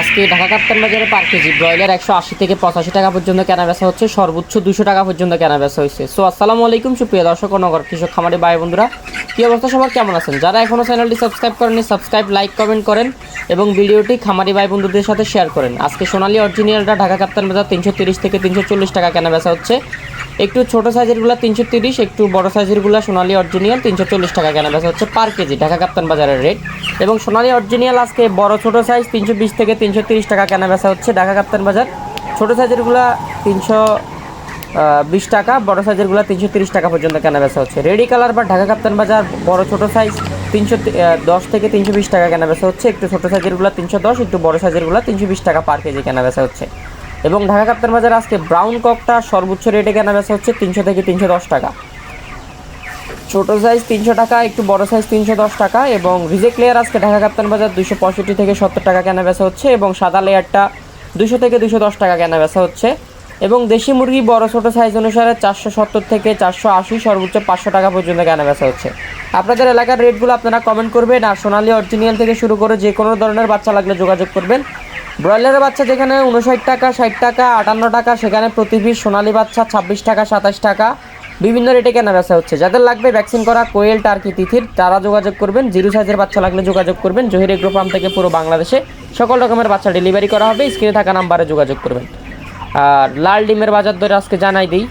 আজকে ঢাকা কাপ্তান বাজারে পার KG. Broiler একশো আশি থেকে পঁচাশি টাকা পর্যন্ত কেনা বেচা হচ্ছে। সর্বোচ্চ দুশো টাকা পর্যন্ত কেনা বেচা হয়েছে। সো আসসালামু আলাইকুম, সুপ্রিয় দর্শক নগর কৃষক, খামারি ভাই বন্ধুরা। কী অবস্থা সবার? কেমন আছেন? যারা এখনও চ্যানেলটি সাবস্ক্রাইব করেননি সাবস্ক্রাইব লাইক কমেন্ট করেন এবং ভিডিওটি খামারি ভাই বন্ধুদের সাথে শেয়ার করেন। আজকে সোনালী অরিজিনালটা ঢাকা কাপ্তান বাজার তিনশো তিরিশ থেকে তিনশো চল্লিশ টাকা কেনা বেচা হচ্ছে। একটু ছোট সাইজেরগুলো তিনশো তিরিশ, একটু বড় সাইজেরগুলো সোনালী অরিজিনাল তিনশো চল্লিশ টাকা কেনা বেচা হচ্ছে পার কেজি, ঢাকা কাপ্তান বাজারের রেট এবং সোনালী অরিজিনাল আজকে বড় ছোট সাইজ তিনশো বিশ থেকে তিনশো তিরিশ টাকা কেনা বেচা হচ্ছে ঢাকা কাপ্তান বাজার ছোট সাইজেরগুলো তিনশো বিশ টাকা, বড় সাইজেরগুলো তিনশো তিরিশ টাকা পর্যন্ত কেনা বেচা হচ্ছে। রেডি কালার বা ঢাকা কাপ্তান বাজার বড় ছোট সাইজ তিনশো দশ থেকে তিনশো বিশ টাকা কেনা বেচা হচ্ছে। একটু ছোট সাইজেরগুলো তিনশো দশ, একটু বড় সাইজেরগুলো তিনশো বিশ টাকা পার কেজি কেনা বেচা হচ্ছে। এবং ঢাকা কাপ্তান বাজার আজকে ব্রাউন ককটা সর্বোচ্চ রেটে কেনা বেচা হচ্ছে তিনশো থেকে তিনশো দশ টাকা। ছোটো সাইজ তিনশো টাকা, একটু বড় সাইজ তিনশো দশ টাকা এবং রিজেক্ট লেয়ার আজকে ঢাকা কাপ্তান বাজার দুশো পঁয়ষট্টি থেকে সত্তর টাকা কেনা বেচা হচ্ছে এবং সাদা লেয়ারটা দুশো থেকে দুশো দশ টাকা কেনা বেচা হচ্ছে এবং দেশি মুরগি বড় ছোটো সাইজ অনুসারে চারশো সত্তর থেকে চারশো আশি, সর্বোচ্চ পাঁচশো টাকা পর্যন্ত কেনা বেচা হচ্ছে। আপনাদের এলাকার রেটগুলো আপনারা কমেন্ট করবেন আর সোনালি অরিজিনাল থেকে শুরু করে যে কোনো ধরনের বাচ্চা লাগলে যোগাযোগ করবেন। ব্রয়লারের বাচ্চা যেখানে উনষাট টাকা, ষাট টাকা, আটান্ন টাকা, সেখানে প্রতি পিস সোনালী বাচ্চা, ছাব্বিশ টাকা, সাতাশ টাকা। বিভিন্ন রেটে কেনা বেচা হচ্ছে। যাদের লাগবে ভ্যাকসিন করা, কোয়েল, টার্কি, তিথির, তারা যোগাযোগ করবেন। জিরো সাইজের বাচ্চা লাগলে যোগাযোগ করবেন। জহির এগ্রো ফার্ম থেকে পুরো বাংলাদেশে সকল রকমের বাচ্চা ডেলিভারি করা হবে। স্ক্রিনে থাকা নাম্বারে যোগাযোগ করবেন। আর লাল ডিমের বাজার দরে আজকে জানাই দিই।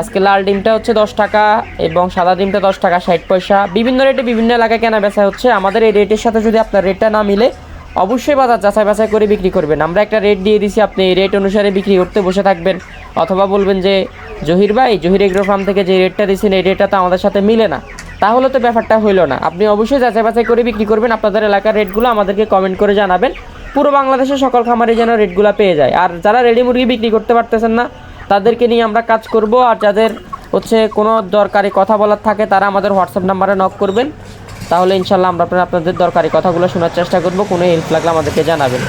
আজকে লাল ডিমটা হচ্ছে দশ টাকা এবং সাদা ডিমটা দশ টাকা, ষাট পয়সা। বিভিন্ন রেটে বিভিন্ন এলাকায় কেনা বেচা হচ্ছে। আমাদের এই রেটের সাথে যদি আপনার রেটটা না মিলে অবশ্যই বাজার যাচাই বাছাই করে বিক্রি করবেন। আমরা একটা রেট দিয়ে দিছি, আপনি এই রেট অনুসারে বিক্রি করতে বসে থাকবেন। অথবা বলবেন যে, জহির ভাই, জহির এগ্রো ফার্ম থেকে যে রেটটা দিয়েছেন এই রেটটা তো আমাদের সাথে মিলে না। তাহলে তো ব্যাপারটা হইল না। আপনি অবশ্যই যাচাই বাছাই করে বিক্রি করবেন। আপনাদের এলাকার রেটগুলো আমাদেরকে কমেন্ট করে জানাবেন। পুরো বাংলাদেশের সকল খামারে যেন রেটগুলো পেয়ে যায়। আর যারা রেডি মুরগি বিক্রি করতে পারতেছেন না, তাদেরকে নিয়ে আমরা কাজ করব। আর যাদের হচ্ছে কোনো দরকারি কথা বলার থাকে, তারা আমাদের হোয়াটসঅ্যাপ নাম্বারে নক করবেন। তাহলে ইনশাল্লাহ আমরা আপনার- আপনাদের দরকারি কথাগুলো শোনার চেষ্টা করব। কোনো হেল্প লাগলে আমাদেরকে জানাবেন।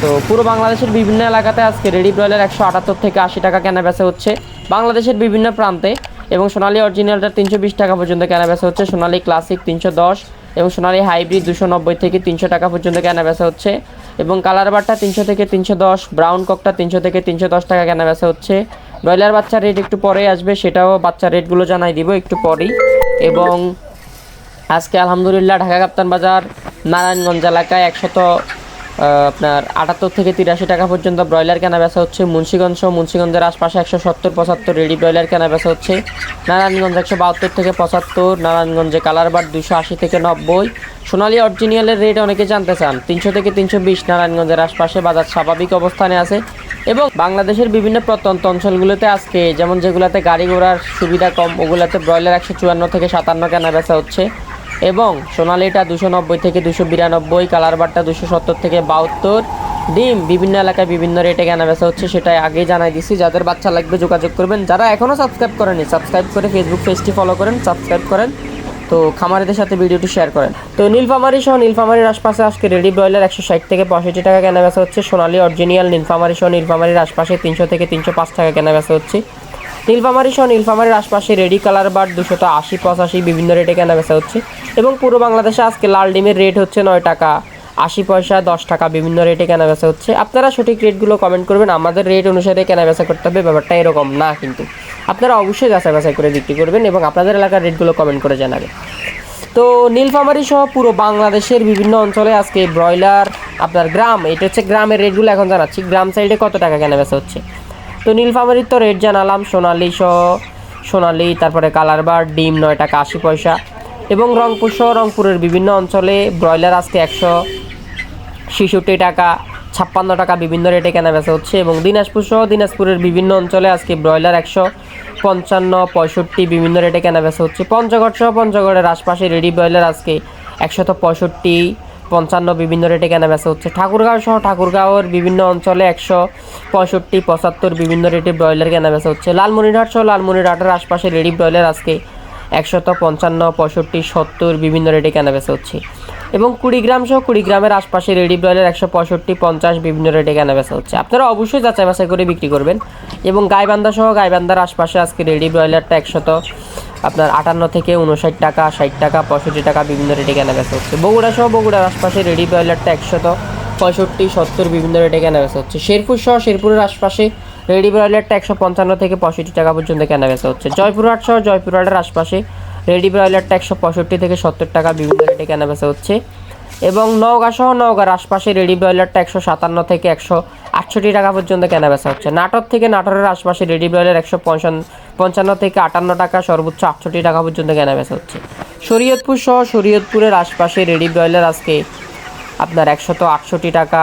তো পুরো বাংলাদেশের বিভিন্ন এলাকাতে আজকে রেডি ব্রয়লার একশো আটাত্তর থেকে আশি টাকা কেনা বেচা হচ্ছে। বাংলাদেশের বিভিন্ন প্রান্তে এবং সোনালী অরিজিনালটা তিনশো বিশ টাকা পর্যন্ত কেনা বেচা হচ্ছে। সোনালী ক্লাসিক তিনশো দশ এবং সোনালী হাইব্রিড দুশো নব্বই থেকে তিনশো টাকা পর্যন্ত কেনা বেচা হচ্ছে। এবং কালার বারটা তিনশো থেকে তিনশো দশ ব্রাউন ককটা তিনশো থেকে তিনশো দশ টাকা কেনা বেচা হচ্ছে। ব্রয়লার বাচ্চার রেট একটু পরে আসবে, সেটাও বাচ্চার রেটগুলো জানাই দিব একটু পরেই। এবং আজকে আলহামদুলিল্লাহ ঢাকা কাপ্তান বাজার, নারায়ণগঞ্জ এলাকায় একশত আপনার আটাত্তর থেকে তিরাশি টাকা পর্যন্ত ব্রয়লার কেনা বেচা হচ্ছে। মুন্সিগঞ্জ সহ মুন্সিগঞ্জের আশপাশে একশো সত্তর, পঁচাত্তর রেডি ব্রয়লার কেনা বেচা হচ্ছে। নারায়ণগঞ্জ একশো বাহাত্তর থেকে পঁচাত্তর, নারায়ণগঞ্জে কালার বার দুশো আশি থেকে নব্বই। সোনালী অরিজিনালের রেট অনেকে জানতে চান, তিনশো থেকে তিনশো বিশ। নারায়ণগঞ্জের আশপাশে বাজার স্বাভাবিক অবস্থানে আছে। এবং বাংলাদেশের বিভিন্ন প্রত্যন্ত অঞ্চলগুলোতে আজকে, যেমন যেগুলোতে গাড়ি ঘোড়ার সুবিধা কম, ওগুলোতে ব্রয়লার একশো চুয়ান্ন থেকে সাতান্ন কেনা বেচা হচ্ছে। এবং সোনালিটা দুশো নব্বই থেকে দুশো বিরানব্বই কালার বারটা দুশো সত্তর থেকে বাহাত্তর। ডিম, বিভিন্ন এলাকায় বিভিন্ন রেটে কেনা বেচা হচ্ছে, সেটাই আগেই জানাই দিছি। যাদের বাচ্চা লাগবে যোগাযোগ করবেন, যারা এখনও সাবস্ক্রাইব করেনি, সাবস্ক্রাইব করে ফেসবুক পেজটি ফলো করেন সাবস্ক্রাইব করেন। তো খামারিদের সাথে ভিডিওটি শেয়ার করেন। তো নীলফামারি সহ নীলফামারির আশপাশে আজকে রেডি ব্রয়লার একশো ষাট থেকে পঁয়ষট্টি টাকা কেনা বেচা হচ্ছে। সোনালী অরিজিনিয়াল নীলফামারি সহ নীলফামারির আশপাশে তিনশো থেকে তিনশো পাঁচ টাকা কেনা বেচা হচ্ছে। নীলফামারি সহ নীলফামারির আশপাশে রেডি কালার বার দুশত আশি, পঁচাশি বিভিন্ন রেটে কেনা বেচা হচ্ছে। এবং পুরো বাংলাদেশে আজকে লাল ডিমের রেট হচ্ছে নয় টাকা। আশি পয়সা, দশ টাকা বিভিন্ন রেটে কেনা বেচা হচ্ছে। আপনারা সঠিক রেটগুলো কমেন্ট করবেন। আমাদের রেট অনুসারে কেনা বেচা করতে হবে। ব্যাপারটা এরকম না কিন্তু। আপনারা অবশ্যই যাচাই বাছাই করে বিক্রি করবেন এবং আপনাদের এলাকার রেটগুলো কমেন্ট করে জানাবেন। তো নীলফামারি সহ পুরো বাংলাদেশের বিভিন্ন অঞ্চলে আজকে ব্রয়লার, আপনার গ্রাম, এটা হচ্ছে গ্রামের রেটগুলো এখন জানাচ্ছি। গ্রাম সাইডে কত টাকা কেনা বেচা হচ্ছে? তো নীলফামারির তো রেট জানালাম। সোনালি সহ, সোনালি, তারপরে কালার বার ডিম, নয় টাকা আশি পয়সা। এবং রংপুর সহ রংপুরের বিভিন্ন অঞ্চলে ব্রয়লার আজকে একশো ছেষট্টি টাকা, ছাপ্পান্ন টাকা বিভিন্ন রেটে কেনা বেচা হচ্ছে এবং দিনাজপুর সহ দিনাজপুরের বিভিন্ন অঞ্চলে আজকে ব্রয়লার একশো পঞ্চান্ন, পঁয়ষট্টি বিভিন্ন রেটে কেনা বেচা হচ্ছে। পঞ্চগড় সহ পঞ্চগড়ের আশপাশে রেডি ব্রয়লার আজকে একশত পঁয়ষট্টি, পঞ্চান্ন বিভিন্ন রেটে কেনা বেচা হচ্ছে। ঠাকুরগাঁও সহ ঠাকুরগাঁওয়ের বিভিন্ন অঞ্চলে একশো পঁয়ষট্টি, পঁচাত্তর বিভিন্ন রেটে ব্রয়লার কেনা বেচা হচ্ছে। লালমনিরহাট সহ লালমনিরহাটের আশপাশে রেডি ব্রয়লার আজকে একশত পঞ্চান্ন, পঁয়ষট্টি, সত্তর বিভিন্ন রেটে কেনা বেচা হচ্ছে। এবং কুড়িগ্রাম সহ কুড়িগ্রামের আশপাশে রেডি ব্রয়লার একশো পঁয়ষট্টি, পঞ্চাশ বিভিন্ন রেটে কেনা বেচা হচ্ছে। আপনারা অবশ্যই যাচাই বাছাই করে বিক্রি করবেন। এবং গাইবান্ধা সহ গাইবান্ধার আশপাশে আজকে রেডি ব্রয়লারটা একশত আপনার আটান্ন থেকে উনষাট টাকা, ষাট টাকা, পঁয়ষট্টি টাকা বিভিন্ন রেটে কেনা বেচা হচ্ছে। বগুড়া সহ বগুড়ার আশপাশে রেডি ব্রয়লারটা একশত পঁয়ষট্টি, সত্তর বিভিন্ন রেটে কেনা বেচা হচ্ছে। শেরপুর সহ শেরপুরের আশপাশে রেডি ব্রয়লারটা একশো পঞ্চান্ন থেকে পঁয়ষট্টি টাকা পর্যন্ত কেনা বেচা হচ্ছে। জয়পুরহাট সহ জয়পুরহাটের আশপাশে রেডি ব্রয়লারটা একশো পঁয়ষট্টি থেকে সত্তর টাকা বিভিন্ন রেটে কেনা বেচা হচ্ছে। এবং নওগাঁ সহ নওগাঁর আশপাশে রেডি ব্রয়লারটা একশো সাতান্ন থেকে একশো আটষট্টি টাকা পর্যন্ত কেনা বেচা হচ্ছে। নাটক থেকে নাটোরের আশপাশে রেডি ব্রয়লার একশো পঞ্চান্ন থেকে আটান্ন টাকা, সর্বোচ্চ আটষট্টি টাকা পর্যন্ত কেনা বেচা হচ্ছে। শরীয়তপুর সহ শরীয়তপুরের আশপাশে রেডি ব্রয়লার আজকে আপনার একশত আটষট্টি টাকা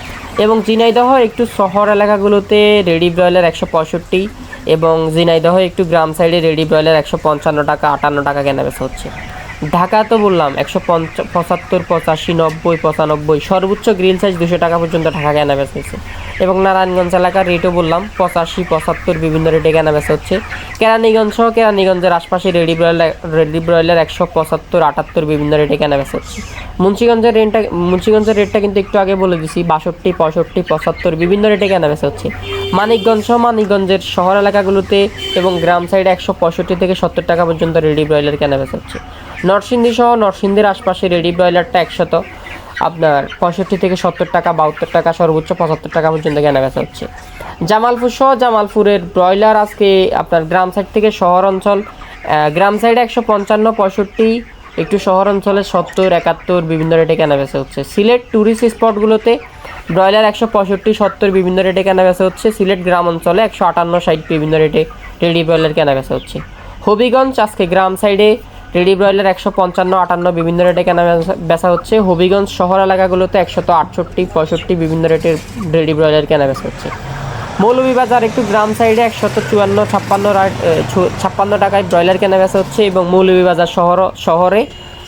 এবং জিনাইদহ একটু শহর এলাকাগুলোতে রেডি ব্রয়লার একশো পঁয়ষট্টি এবং জিনাইদহ একটু গ্রাম সাইডে রেডি ব্রয়লার একশো পঞ্চান্ন টাকা আটান্ন টাকা কেনা বেচা হচ্ছে। ঢাকা তো বললাম, একশো পঁচাত্তর, পঁচাশি, নব্বই, পঁচানব্বই, সর্বোচ্চ গ্রিল সাইজ দুশো টাকা পর্যন্ত ঢাকা কেনা বেচা হচ্ছে। এবং নারায়ণগঞ্জ এলাকার রেটও বললাম, পঁচাশি, পঁচাত্তর বিভিন্ন রেটে কেনা বেচা হচ্ছে। কেরানীগঞ্জ সহ কেরানীগঞ্জের আশপাশে রেডি ব্রয়লার রেডি ব্রয়লার একশো পঁচাত্তর, আটাত্তর বিভিন্ন রেটে কেনা বেচা হচ্ছে। মুন্সিগঞ্জের রেটটা মুন্সিগঞ্জের রেটটা কিন্তু একটু আগে বলে দিছি, বাষট্টি, পঁয়ষট্টি, পঁচাত্তর বিভিন্ন রেটে কেনা বেচা হচ্ছে। মানিকগঞ্জ সহ মানিকগঞ্জের শহর এলাকাগুলোতে এবং গ্রাম সাইডে একশো পঁয়ষট্টি থেকে সত্তর টাকা পর্যন্ত রেডি ব্রয়লার কেনা হচ্ছে। নরসিংদী সহ নরসিংদীর আশপাশে রেডি ব্রয়লারটা একশত। আপনার পঁয়ষট্টি থেকে সত্তর টাকা, বাহাত্তর টাকা, সর্বোচ্চ পঁচাত্তর টাকা পর্যন্ত কেনা বেচা হচ্ছে। জামালপুর সহ জামালপুরের ব্রয়লার আজকে আপনার গ্রাম সাইড থেকে শহর অঞ্চল গ্রাম সাইডে একশো পঞ্চান্ন, পঁয়ষট্টি, একটু শহর অঞ্চলে সত্তর, একাত্তর, বিভিন্ন রেটে কেনা বেচা হচ্ছে। সিলেট ট্যুরিস্ট স্পটগুলোতে ব্রয়লার একশো পঁয়ষট্টি, সত্তর, বিভিন্ন রেটে কেনা বেচা হচ্ছে। সিলেট গ্রাম অঞ্চলে একশো আটান্ন, ষাট, বিভিন্ন রেটে রেডি ব্রয়লার কেনা বেচা হচ্ছে। হবিগঞ্জ আজকে গ্রাম সাইডে রেডি ব্রয়লার একশো পঞ্চান্ন, আটান্ন বিভিন্ন রেটে কেনা বেচা হচ্ছে। হবিগঞ্জ শহর এলাকাগুলোতে একশত আটষট্টি, পঁয়ষট্টি বিভিন্ন রেটের রেডি ব্রয়লার কেনা বেচা হচ্ছে। মৌলভীবাজার একটু গ্রাম সাইডে একশত চুয়ান্ন, ছাপ্পান্ন ছাপ্পান্ন টাকায় ব্রয়লার কেনা বেচা হচ্ছে এবং মৌলভীবাজার শহর, শহরে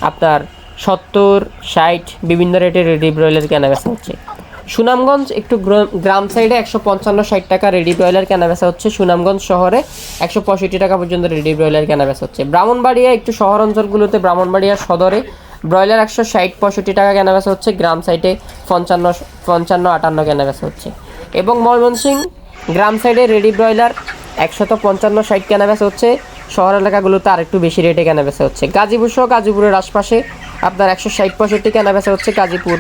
আপনার সত্তর, ষাট বিভিন্ন রেটের রেডি ব্রয়লার কেনা বেচা হচ্ছে। সুনামগঞ্জ, একটু গ্রাম সাইডে একশো পঞ্চান্ন ষাট টাকা রেডি ব্রয়লার কেনা বেচা হচ্ছে। সুনামগঞ্জ শহরে একশো পঁয়ষট্টি টাকা পর্যন্ত রেডি ব্রয়লার কেনা বেচা হচ্ছে। ব্রাহ্মণবাড়িয়া, একটু শহর অঞ্চলগুলোতে ব্রাহ্মণবাড়িয়া সদরে ব্রয়লার একশো ষাট পঁয়ষট্টি টাকা কেনা বেচা হচ্ছে। গ্রাম সাইডে পঞ্চান্ন পঞ্চান্ন, আটান্ন কেনা বেচা হচ্ছে। এবং ময়মনসিং, গ্রাম সাইডে রেডি ব্রয়লার একশত পঞ্চান্ন ষাট কেনা বেচা হচ্ছে। শহর এলাকাগুলোতে আর একটু বেশি রেটে কেনা বেচা হচ্ছে। গাজীপুর সহ গাজীপুরের আশপাশে আপনার একশো ষাট পঁয়ষট্টি কেনা বেচা হচ্ছে গাজীপুর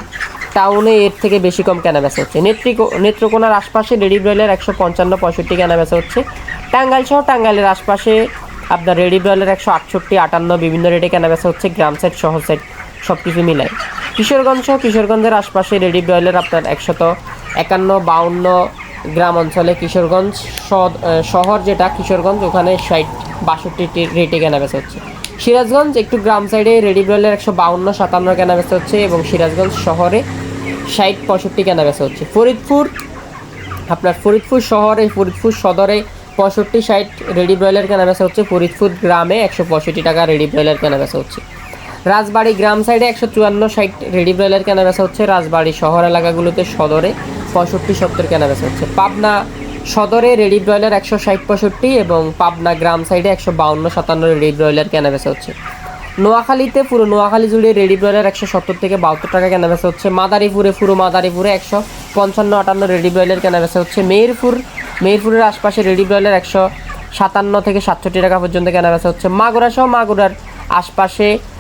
টাউনে এর থেকে বেশি কম কেনা বেচা হচ্ছে। নেত্রিকো নেত্রকোনার আশপাশে রেডি ব্রয়লার একশো পঞ্চান্ন পঁয়ষট্টি কেনা বেচা হচ্ছে। টাঙ্গাইল সহ টাঙ্গাইলের আশপাশে আপনার রেডি ব্রয়লার একশো আটষট্টি, আটান্ন, বিভিন্ন রেটে কেনা বেচা হচ্ছে। গ্রাম সেট, শহর সেট সব কিছু মিলায়। কিশোরগঞ্জ সহ কিশোরগঞ্জের আশপাশে রেডি ব্রয়লার আপনার একশত একান্ন, বাউন্ন গ্রাম অঞ্চলে কিশোরগঞ্জ শহর যেটা, কিশোরগঞ্জ, ওখানে ষাট, বাষট্টি রেটে কেনা বেচা হচ্ছে। সিরাজগঞ্জ, একটু গ্রাম সাইডে রেডি ব্রয়লার একশো বাউন্ন, সাতান্ন কেনা বেচা হচ্ছে এবং সিরাজগঞ্জ শহরে ষাট পঁয়ষট্টি কেনা বেচা হচ্ছে। ফরিদপুর, আপনার ফরিদপুর শহরে, ফরিদপুর সদরে পঁয়ষট্টি, ষাট রেডি ব্রয়লার কেনা বেচা হচ্ছে। ফরিদপুর গ্রামে একশো পঁয়ষট্টি টাকা রেডি ব্রয়লার কেনা বেচা হচ্ছে। রাজবাড়ি গ্রাম সাইডে একশো চুয়ান্ন, ষাট রেডি ব্রয়লার কেনা বেচা হচ্ছে। রাজবাড়ি শহর এলাকাগুলোতে সদরে পঁয়ষট্টি, সত্তর কেনা বেচা হচ্ছে। পাবনা সদরে রেডি ব্রয়লার একশো ষাট পঁয়ষট্টি এবং পাবনা গ্রাম সাইডে একশো বাউন্ন সাতান্ন রেডি ব্রয়লার কেনা বেচা হচ্ছে। নোয়াখালীতে পুরো নোয়াখালী জুড়ে রেডি ব্রয়লার একশো সত্তর থেকে বাহাত্তর টাকা কেনা বেচা হচ্ছে। মাদারীপুরে পুরো মাদারীপুরে একশো পঞ্চান্ন আটান্ন রেডি ব্রয়লার কেনা বেচা হচ্ছে। মেহেরপুর, মেহেরপুরের আশপাশে রেডি ব্রয়লার একশো সাতান্ন থেকে সাতষট্টি টাকা পর্যন্ত কেনা বেচা হচ্ছে। মাগুরা সহ মাগুরার আশপাশে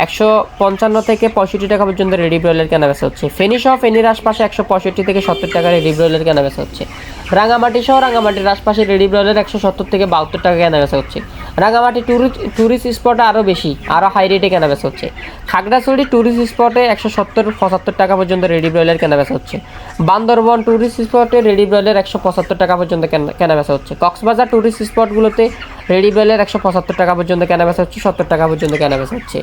একশো পঞ্চান্ন থেকে পঁয়ষট্টি টাকা পর্যন্ত রেডি ব্রয়লার কেনা বেচা হচ্ছে। ফেনী সহ ফেনীর আশপাশে একশো পঁয়ষট্টি থেকে সত্তর টাকা রেডি ব্রয়লার কেনা বেচা হচ্ছে। রাঙামাটি সহ রাঙামাটির আশপাশে রেডি ব্রয়লার একশো সত্তর থেকে বাহাত্তর টাকা কেনা বেচা হচ্ছে রাঙামাটি ট্যুরিস্ট ট্যুরিস্ট স্পটে আরও বেশি আরও হাই রেটে কেনা বেচা হচ্ছে। খাগড়াছড়ি ট্যুরিস্ট স্পটে একশো সত্তর, পঁচাত্তর টাকা পর্যন্ত রেডি ব্রয়লার কেনা বেচা হচ্ছে। বান্দরবন ট্যুরিস্ট স্পটে রেডি ব্রয়লার একশো পঁচাত্তর টাকা পর্যন্ত কেনা- কেনা বেচা হচ্ছে। কক্সবাজার ট্যুরিস্ট স্পটগুলোতে রেডি ব্রয়লার একশো পঁচাত্তর টাকা পর্যন্ত কেনা বেচা হচ্ছে, সত্তর টাকা পর্যন্ত কেনা বেচা হচ্ছে।